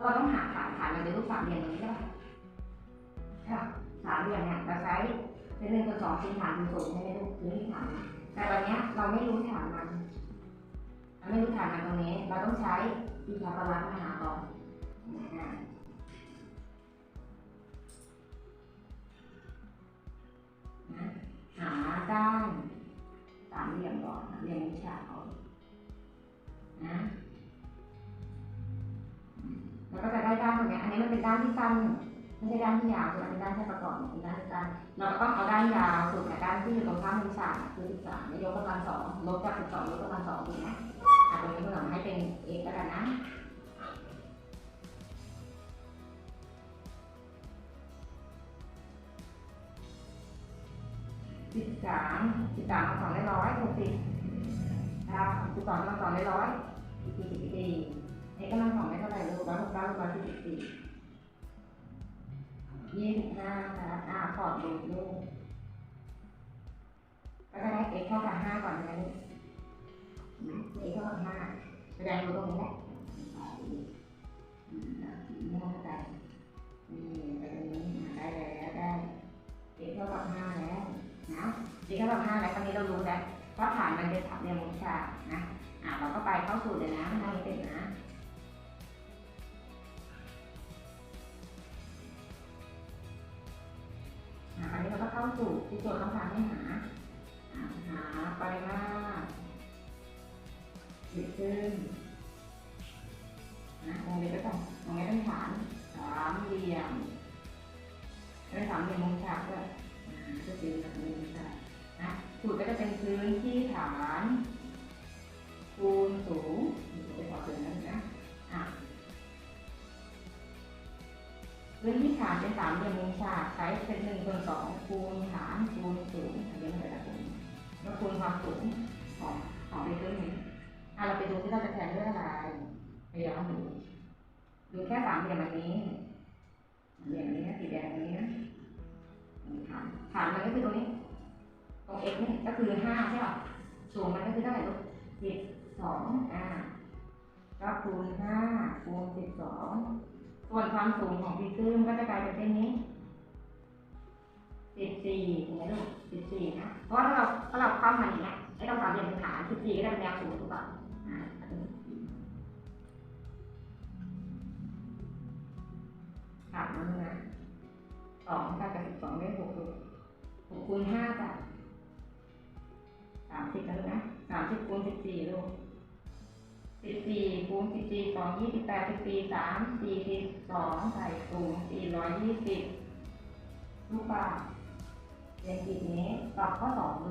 เราต้องหาฐานฐานมันเป็นรูปสามเหลี่ยมตรงนี้ได้ค่ะสามเหลี่ยมเนี่ยเราใช้เป็นหนึ่งตับสองสี่ฐานเป็นศูนย์ใช้ไหมลูกพื้นที่ฐาน แต่วันนี้เราไม่รู้ฐานมันเราไม่รู้ฐานมันตรงนี้ เราต้องใช้วิชาประวัติมาหาก่อนหาด้านสามเหลี่ยมก่อนสามเหลี่ยมวิชาเขานะ นี้มันเป็นด้านที่สั้นไม่ใช่ด้านที่ยาวใช่ไหมเป็นด้านที่ประกอบเป็นด้านที่สั้นเราก็ต้องเอาด้านยาวสุดกับด้านที่อยู่ตรงข้ามมุมฉากคือสิบสามยกกำลังสองลบจากสิบสองยกกำลังสองถูกไหมอะตรงนี้เมื่อให้เป็นเอกแล้วกันนะสิบสามสิบสามเอาสองได้ร้อยหกสิบครับสิบสองกำลังสองได้ร้อยอีกสี่สิบสี่ เอกกำลังสองได้เท่าไหร่ลูกร้อยหกเก้าร้อยสี่สิบสี่ยี่สิบห้าครับอ่าพอร์ตดูลูกก็จะได้เอกเท่ากับห้าก่อนนะลูกเอกเท่ากับห้าแสดงรูตรงนี้แหละอืมไม่ต้องเข้าใจนี่ไปตรงนี้อ่าได้แล้วได้เอกเท่ากับห้าแล้วนะเอกเท่ากับห้าแล้วตอนนี้เรารู้แล้วว่าฐานมันเป็นสามเดียมมุมฉากนะอ่าเราก็ไปเข้าสู่เลยนะทำให้เป็นนะาคราวนี้เราก็เข้าสู่ที่โจทย์ต้องการให้หาอ่าหาปริมาตรหรือซึ่งนะวงเล็บไว้อนวงเล็บเป็นฐานสามเหลี่ยมเป็นสามเหลี่ยมมุมฉากด้วยก็คือสามเหลี่ยมมุมฉากนะสูตรก็จะเป็นพื้นที่ฐานคูณสูง พื้นที่ฐานเป็นสามเหลี่ยมมุมฉากใช้เป็นหนึ่งส่วนสองคูณฐานคูณสูงอันนี้มันจะคูณแล้วคูณความสูงของของในพื้นนี้อะเราไปดูที่เราจะแทนด้วยอะไรไปย้อนดูดูแค่สามเหลี่ยมอันนี้เหลี่ยมนี้สีแดงอันนี้ฐานฐานมันก็คือตรงนี้ตรง x นี่ก็คือห้าใช่ป่ะสูงมันก็คือเท่าไหร่ลูกสิบสองอ่าก็คูณห้าคูณสิบสอง ส่วนความสูงของพิซึมก็จะกลายเป็นเส้นนี้สิบสี่ถูกไหมลูกสิบสี่นะ เพราะว่าถ้าเราถ้าเราคว่ำมันอย่างเงี้ยไอ้ตรงสามเหลี่ยมเป็นฐานสิบสี่ก็ได้เป็นแนวสูงถูกป่ะอ่าอันนี้ถามนนะสองกับสิบสองได้หกลูกหกคูณห้าจ้ะสามสิบแล้วนะสามสิบคูณสิบสี่ลูก สิบสี่คูณสิบสี่สองยี่สิบแปดสิบสี่สามสี่สิบสองใส่สูงสี่ร้อยยี่สิบลูกบาศก์เรียนกี่นี้ตอบข้อสองดู